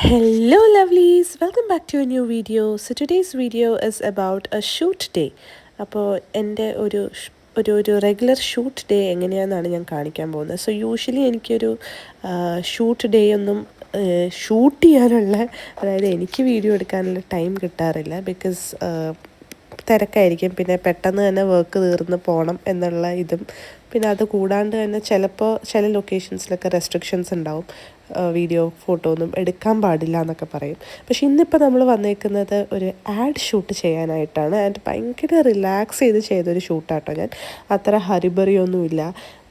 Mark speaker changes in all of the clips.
Speaker 1: Hello lovelies, welcome back to a new video. So today's video is about a shoot day. അപ്പോൾ എന്റെ ഒരു ഒരു ഒരു regular shoot day എങ്ങനെയാണെന്നാണ് ഞാൻ കാണിക്കാൻ പോകുന്നത് സോ യൂഷ്വലി എനിക്കൊരു ഷൂട്ട് ഡേ ഒന്നും ഷൂട്ട് ചെയ്യാനുള്ള അതായത് എനിക്ക് വീഡിയോ എടുക്കാനുള്ള ടൈം കിട്ടാറില്ല ബിക്കോസ് തിരക്കായിരിക്കും. പിന്നെ പെട്ടെന്ന് തന്നെ വർക്ക് തീർന്ന് പോകണം എന്നുള്ള ഇതും. പിന്നെ അത് കൂടാണ്ട് തന്നെ ചിലപ്പോൾ ചില ലൊക്കേഷൻസിലൊക്കെ റെസ്ട്രിക്ഷൻസ് ഉണ്ടാവും. വീഡിയോ ഫോട്ടോ ഒന്നും എടുക്കാൻ പാടില്ല എന്നൊക്കെ പറയും. പക്ഷെ ഇന്നിപ്പോൾ നമ്മൾ വന്നേക്കുന്നത് ഒരു ആഡ് ഷൂട്ട് ചെയ്യാനായിട്ടാണ്. ആൻഡ് ഭയങ്കര റിലാക്സ് ചെയ്ത് ചെയ്തൊരു ഷൂട്ടാട്ടോ ഞാൻ. അത്ര ഹരിബറിയൊന്നുമില്ല.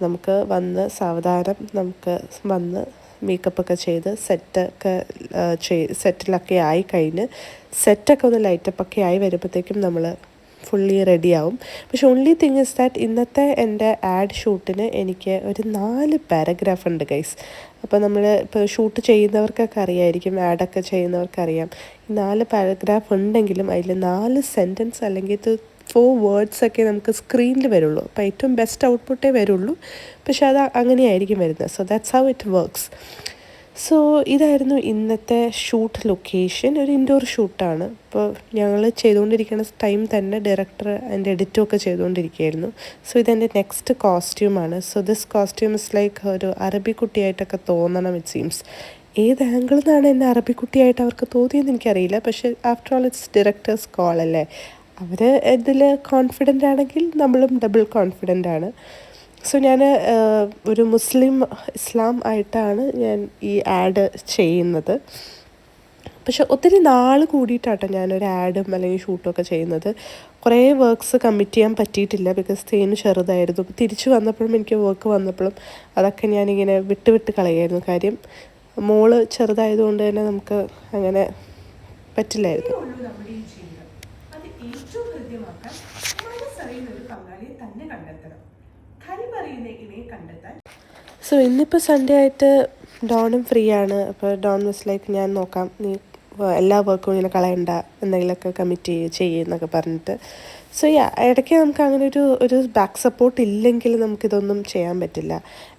Speaker 1: നമുക്ക് വന്ന് സാവധാനം നമുക്ക് വന്ന് മേക്കപ്പ് ഒക്കെ ചെയ്ത് സെറ്റൊക്കെ ചെയ് സെറ്റിലൊക്കെ ആയി കഴിഞ്ഞ് സെറ്റൊക്കെ ഒന്ന് ലൈറ്റപ്പൊക്കെ ആയി വരുമ്പോഴത്തേക്കും നമ്മൾ ഫുള്ളി റെഡിയാവും പക്ഷെ ഓൺലി തിങ് ഇസ് ദാറ്റ് ഇന്നത്തെ എന്റെ ആഡ് ഷൂട്ടിന് എനിക്ക് ഒരു നാല് പാരഗ്രാഫ് ഉണ്ട് ഗൈസ് അപ്പോൾ നമ്മൾ ഇപ്പോൾ ഷൂട്ട് ചെയ്യുന്നവർക്കൊക്കെ അറിയായിരിക്കും ആഡൊക്കെ ചെയ്യുന്നവർക്കറിയാം ഈ നാല് പാരഗ്രാഫ് ഉണ്ടെങ്കിലും അതിൽ നാല് സെന്റൻസ് അല്ലെങ്കിൽ ഫോർ വേർഡ്സ് ഒക്കെ നമുക്ക് സ്ക്രീനിൽ വരുള്ളൂ. അപ്പോൾ ഏറ്റവും ബെസ്റ്റ് ഔട്ട്പുട്ടേ വരുള്ളൂ. പക്ഷെ അത് അങ്ങനെയായിരിക്കും വരുന്നത്. So that's how it works so ഇതായിരുന്നു ഇന്നത്തെ ഷൂട്ട് ലൊക്കേഷൻ ഒരു ഇൻഡോർ ഷൂട്ടാണ് ഇപ്പോൾ ഞങ്ങൾ ചെയ്തുകൊണ്ടിരിക്കുന്ന ടൈം തന്നെ ഡയറക്ടർ അതിന്റെ എഡിറ്റും ഒക്കെ ചെയ്തുകൊണ്ടിരിക്കുകയായിരുന്നു. സോ ഇതെന്റെ next കോസ്റ്റ്യൂമാണ് so this costume is like ഒരു അറബി കുട്ടിയായിട്ടൊക്കെ തോന്നണം ഇറ്റ് സീംസ് ഏത് ആംഗിളിൽ നിന്നാണ് എന്നെ അറബി കുട്ടിയായിട്ട് അവർക്ക് തോന്നിയെന്ന് എനിക്കറിയില്ല. പക്ഷേ after all it's director's call അല്ലേ? അവർ ഇതിൽ കോൺഫിഡന്റ് ആണെങ്കിൽ നമ്മളും ഡബിൾ കോൺഫിഡന്റ് ആണ്. സോ ഞാൻ ഒരു മുസ്ലിം ഇസ്ലാം ആയിട്ടാണ് ഞാൻ ഈ ആഡ് ചെയ്യുന്നത്. പക്ഷെ ഒത്തിരി നാൾ കൂടിയിട്ടാട്ടോ ഞാനൊരു ആഡും അല്ലെങ്കിൽ ഷൂട്ടും ഒക്കെ ചെയ്യുന്നത്. കുറേ വർക്ക്സ് കമ്മിറ്റ് ചെയ്യാൻ പറ്റിയിട്ടില്ല. ബിക്കോസ് തേന് ചെറുതായിരുന്നു. തിരിച്ചു വന്നപ്പോഴും എനിക്ക് വർക്ക് വന്നപ്പോഴും അതൊക്കെ ഞാനിങ്ങനെ വിട്ട് വിട്ട് കളയായിരുന്നു കാര്യം. മോൾ ചെറുതായതുകൊണ്ട് തന്നെ നമുക്ക് അങ്ങനെ പറ്റില്ലായിരുന്നു.
Speaker 2: ഏറ്റവും ഹൃദ്യമാക്കാൻ തന്നെ കണ്ടെത്തണം.
Speaker 1: സോ ഇന്നിപ്പോൾ സൺഡേ ആയിട്ട് ഡോണും ഫ്രീ ആണ് അപ്പോൾ ഡോൺ മിസ് ലൈക്ക് ഞാൻ നോക്കാം. നീ എല്ലാ വർക്കും ഇങ്ങനെ കളയണ്ട. എന്തെങ്കിലുമൊക്കെ കമ്മിറ്റ് ചെയ്യുന്നൊക്കെ പറഞ്ഞിട്ട്. സോ യാ ഇടയ്ക്ക് നമുക്ക് അങ്ങനെ ഒരു ഒരു ബാക്ക് സപ്പോർട്ട് ഇല്ലെങ്കിൽ നമുക്കിതൊന്നും ചെയ്യാൻ പറ്റില്ല.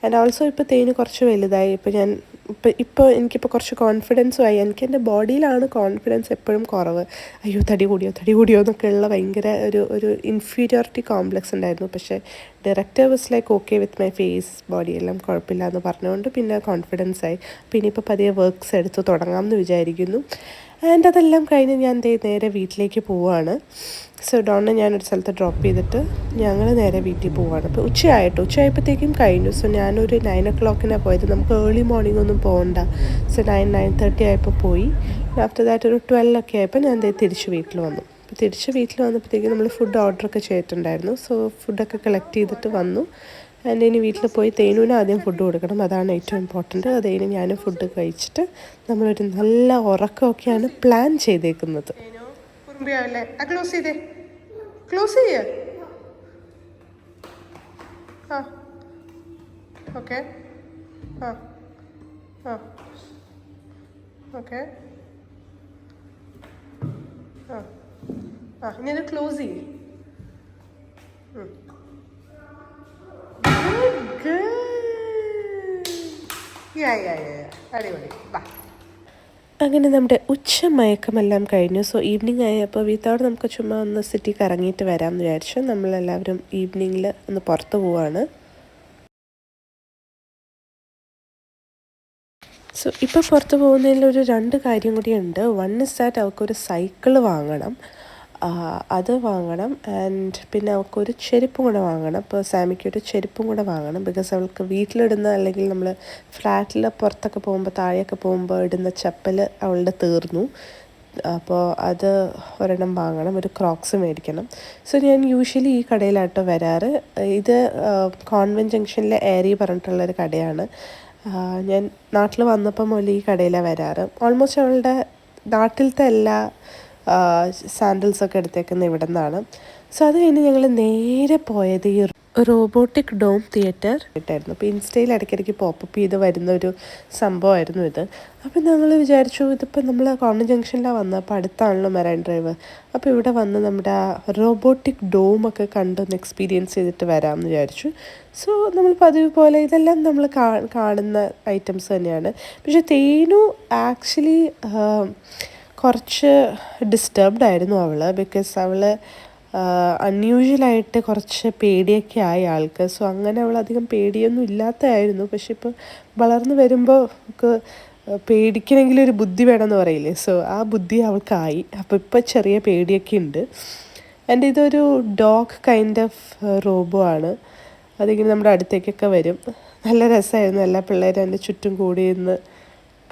Speaker 1: ആൻഡ് ഓൾസോ ഇപ്പോൾ തേന് കുറച്ച് വലുതായി. ഇപ്പോൾ ഞാൻ ഇപ്പോൾ ഇപ്പോൾ എനിക്കിപ്പോൾ കുറച്ച് കോൺഫിഡൻസും ആയി. എനിക്ക് എന്റെ ബോഡിയിലാണ് കോൺഫിഡൻസ് എപ്പോഴും കുറവ്. അയ്യോ തടി കൂടിയോ തടി കൂടിയോ എന്നൊക്കെ ഉള്ള ഭയങ്കര ഒരു ഒരു ഇൻഫീരിയോറിറ്റി കോംപ്ലക്സ് ഉണ്ടായിരുന്നു. പക്ഷേ director was like okay with my face body എല്ലാം കുഴപ്പമില്ല എന്ന് പറഞ്ഞുകൊണ്ട് പിന്നെ കോൺഫിഡൻസ് ആയി. പിന്നെ ഇപ്പോൾ പതിയെ വർക്ക്സ് എടുത്ത് തുടങ്ങാമെന്ന് വിചാരിക്കുന്നു. ആൻഡ് അതെല്ലാം കഴിഞ്ഞ് ഞാൻ നേരെ വീട്ടിലേക്ക് പോവുകയാണ് സോ ഡോണിനെ ഞാനൊരു സ്ഥലത്ത് ഡ്രോപ്പ് ചെയ്തിട്ട് ഞങ്ങൾ നേരെ വീട്ടിൽ പോവുകയാണ് അപ്പോൾ ഉച്ചയായിട്ടോ? ഉച്ചയായപ്പോഴത്തേക്കും കഴിഞ്ഞു. സോ ഞാനൊരു നയൻ ഒ ക്ലോക്കിനാണ് പോയത്. നമുക്ക് ഏർലി മോർണിംഗ് ഒന്നും പോകണ്ട സോ നയൻ നയൻ തേർട്ടി ആയപ്പോൾ പോയി. ആഫ്റ്റർ ദാറ്റ് ഒരു ട്വൽവ് ഒക്കെ ആയപ്പോൾ ഞാൻ തിരിച്ച് വീട്ടിൽ വന്നു. അപ്പോൾ തിരിച്ച് വീട്ടിൽ വന്നപ്പോഴത്തേക്കും നമ്മൾ ഫുഡ് ഓർഡറൊക്കെ ചെയ്തിട്ടുണ്ടായിരുന്നു. സോ ഫുഡൊക്കെ കളക്ട് ചെയ്തിട്ട് വന്നു. ആൻഡ് ഇനി വീട്ടിൽ പോയി തേനുവിന് ആദ്യം ഫുഡ് കൊടുക്കണം. അതാണ് ഏറ്റവും ഇമ്പോർട്ടന്റ് അത് കഴിഞ്ഞ് ഞാനും ഫുഡ് കഴിച്ചിട്ട് നമ്മളൊരു നല്ല ഉറക്കമൊക്കെയാണ് പ്ലാൻ ചെയ്തേക്കുന്നത്.
Speaker 2: ക്ലോസ് ചെയ്യ. ഓക്കെ ഓക്കെ ഇനി ക്ലോസ് ചെയ്യേ. അടിപൊളി. വാ.
Speaker 1: അങ്ങനെ നമ്മുടെ ഉച്ച മയക്കമെല്ലാം കഴിഞ്ഞു. സോ ഈവനിങ് ആയപ്പോൾ വീത്തോടെ നമുക്ക് ചുമ്മാ ഒന്ന് സിറ്റി കറങ്ങിയിട്ട് വരാമെന്ന് വിചാരിച്ചു. നമ്മളെല്ലാവരും ഈവനിങ്ങിൽ ഒന്ന് പുറത്ത് പോവാണ്. സോ ഇപ്പോൾ പുറത്ത് പോകുന്നതിൽ ഒരു രണ്ട് കാര്യം കൂടിയുണ്ട് വൺ ഇസ് ദാറ്റ് അവൾക്കൊരു സൈക്കിൾ വാങ്ങണം. അത് വാങ്ങണം. ആൻഡ് പിന്നെ അവൾക്കൊരു ചെരുപ്പും കൂടെ വാങ്ങണം. ഇപ്പോൾ സാമിക്ക് ഒരു ചെരുപ്പും കൂടെ വാങ്ങണം. ബിക്കോസ് അവൾക്ക് വീട്ടിലിടുന്ന അല്ലെങ്കിൽ നമ്മൾ ഫ്ലാറ്റിൽ പുറത്തൊക്കെ പോകുമ്പോൾ താഴെയൊക്കെ പോകുമ്പോൾ ഇടുന്ന ചപ്പൽ അവളുടെ തീർന്നു. അപ്പോൾ അത് ഒരെണ്ണം വാങ്ങണം. ഒരു ക്രോക്സ് മേടിക്കണം. സോ ഞാൻ യൂഷ്വലി ഈ കടയിലാട്ടോ വരാറ്. ഇത് കോൺവെന്റ് ജംഗ്ഷനിലെ ഏരി പറഞ്ഞിട്ടുള്ളൊരു കടയാണ്. ഞാൻ നാട്ടിൽ വന്നപ്പോൾ മുതൽ ഈ കടയിലാണ് വരാറ്. ഓൾമോസ്റ്റ് അവളുടെ നാട്ടിലത്തെ എല്ലാ സാൻഡിൽസൊക്കെ എടുത്തേക്കുന്നത് ഇവിടെ നിന്നാണ് സോ അത് കഴിഞ്ഞ് ഞങ്ങൾ നേരെ പോയത് ഈ റോബോട്ടിക് ഡോം തിയേറ്റർ ഇട്ടായിരുന്നു അപ്പോൾ ഇൻസ്റ്റയിൽ ഇടയ്ക്കിടയ്ക്ക് പോപ്പപ്പ് ചെയ്ത് വരുന്ന ഒരു സംഭവമായിരുന്നു ഇത്. അപ്പോൾ ഞങ്ങൾ വിചാരിച്ചു ഇതിപ്പോൾ നമ്മൾ കോണ ജംഗ്ഷനിലാണ് വന്നത് അപ്പോൾ അടുത്താണല്ലോ മെറൈൻ ഡ്രൈവ്. അപ്പോൾ ഇവിടെ വന്ന് നമ്മുടെ ആ റോബോട്ടിക് ഡോമൊക്കെ കണ്ടൊന്ന് എക്സ്പീരിയൻസ് ചെയ്തിട്ട് വരാമെന്ന് വിചാരിച്ചു. സോ നമ്മൾ പതിവ് പോലെ ഇതെല്ലാം നമ്മൾ കാണുന്ന ഐറ്റംസ് തന്നെയാണ്. പക്ഷേ തേനു ആക്ച്വലി കുറച്ച് ഡിസ്റ്റർബ്ഡ് ആയിരുന്നു അവൾ ബിക്കോസ് അവൾ അൺയൂഷ്വലായിട്ട് കുറച്ച് പേടിയൊക്കെ ആയി ആൾക്ക്. സോ അങ്ങനെ അവൾ അധികം പേടിയൊന്നും ഇല്ലാത്തതായിരുന്നു. പക്ഷെ ഇപ്പോൾ വളർന്നു വരുമ്പോൾ നമുക്ക് പേടിക്കണമെങ്കിൽ ഒരു ബുദ്ധി വേണമെന്ന് പറയില്ലേ? സോ ആ ബുദ്ധി അവൾക്കായി. അപ്പോൾ ഇപ്പോൾ ചെറിയ പേടിയൊക്കെ ഉണ്ട്. എന്റെ ഇതൊരു ഡോഗ് കൈൻഡ് ഓഫ് റോബോ ആണ്. അതിങ്ങനെ നമ്മുടെ അടുത്തേക്കൊക്കെ വരും. നല്ല രസമായിരുന്നു. എല്ലാ പിള്ളേരും എന്റെ ചുറ്റും കൂടി നിന്ന്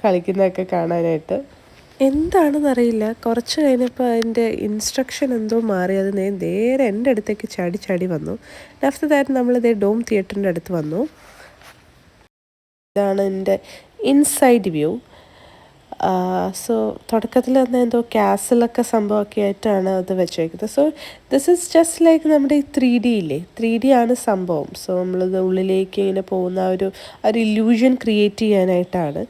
Speaker 1: കളിക്കുന്നതൊക്കെ കാണാനായിട്ട്. എന്താണെന്നറിയില്ല. കുറച്ച് കഴിഞ്ഞപ്പോൾ അതിന്റെ ഇൻസ്ട്രക്ഷൻ എന്തോ മാറി. അത് നേരെ എന്റെ അടുത്തേക്ക് ചാടി ചാടി വന്നു. ആഫ്റ്റർ ദാറ്റ് നമ്മളിതേ ഡോം തിയേറ്ററിന്റെ അടുത്ത് വന്നു. ഇതാണ് എന്റെ ഇൻസൈഡ് വ്യൂ സോ തുടക്കത്തിൽ തന്നെ എന്തോ ക്യാസിലൊക്കെ സംഭവമൊക്കെ ആയിട്ടാണ് അത് വെച്ചേക്കുന്നത്. So this is just like നമ്മുടെ ഈ ത്രീ ഡി ഇല്ലേ? ത്രീ ഡി ആണ് സംഭവം. സോ നമ്മളിത് ഉള്ളിലേക്ക് ഇങ്ങനെ പോകുന്ന ഒരു ഒരു ഇല്യൂഷൻ ക്രിയേറ്റ് ചെയ്യാനായിട്ടാണ്.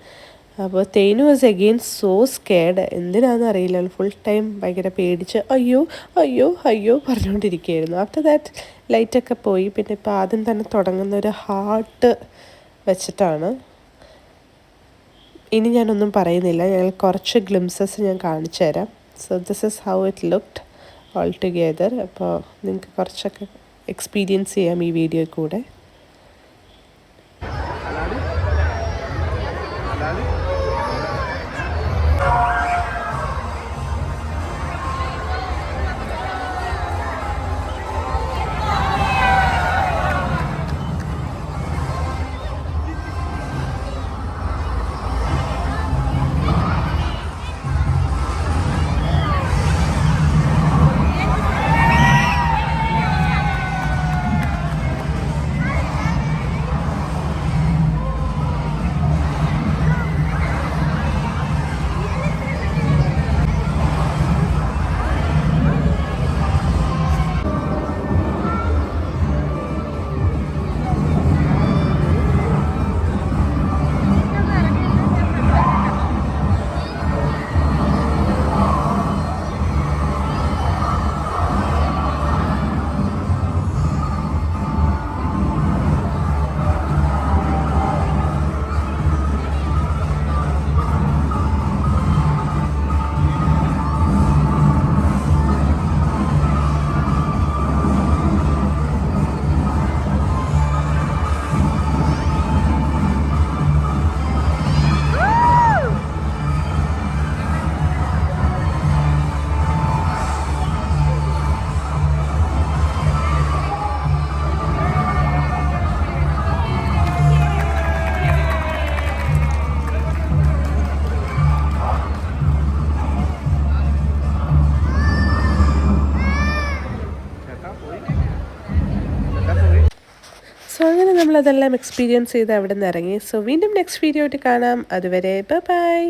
Speaker 1: അപ്പോൾ Thenu was again so scared എന്തിനാണെന്ന് അറിയില്ല. ഫുൾ ടൈം ഭയങ്കര പേടിച്ച് അയ്യോ അയ്യോ അയ്യോ പറഞ്ഞുകൊണ്ടിരിക്കുകയായിരുന്നു ആഫ്റ്റർ ദാറ്റ് ലൈറ്റൊക്കെ പോയി. പിന്നെ ഇപ്പോൾ ആദ്യം തന്നെ തുടങ്ങുന്ന ഒരു ഹാർട്ട് വെച്ചിട്ടാണ്. ഇനി ഞാനൊന്നും പറയുന്നില്ല. ഞങ്ങൾ കുറച്ച് ഗ്ലിംസസ് ഞാൻ കാണിച്ചു തരാം. So this is how it looked all together അപ്പോൾ നിങ്ങൾക്ക് കുറച്ചൊക്കെ എക്സ്പീരിയൻസ് ചെയ്യാം ഈ വീഡിയോ കൂടെ. നമ്മളതെല്ലാം എക്സ്പീരിയൻസ് ചെയ്ത് അവിടെ നിന്ന് ഇറങ്ങി. സോ വീണ്ടും നെക്സ്റ്റ് വീഡിയോ ആയിട്ട് കാണാം. അതുവരെ ബൈ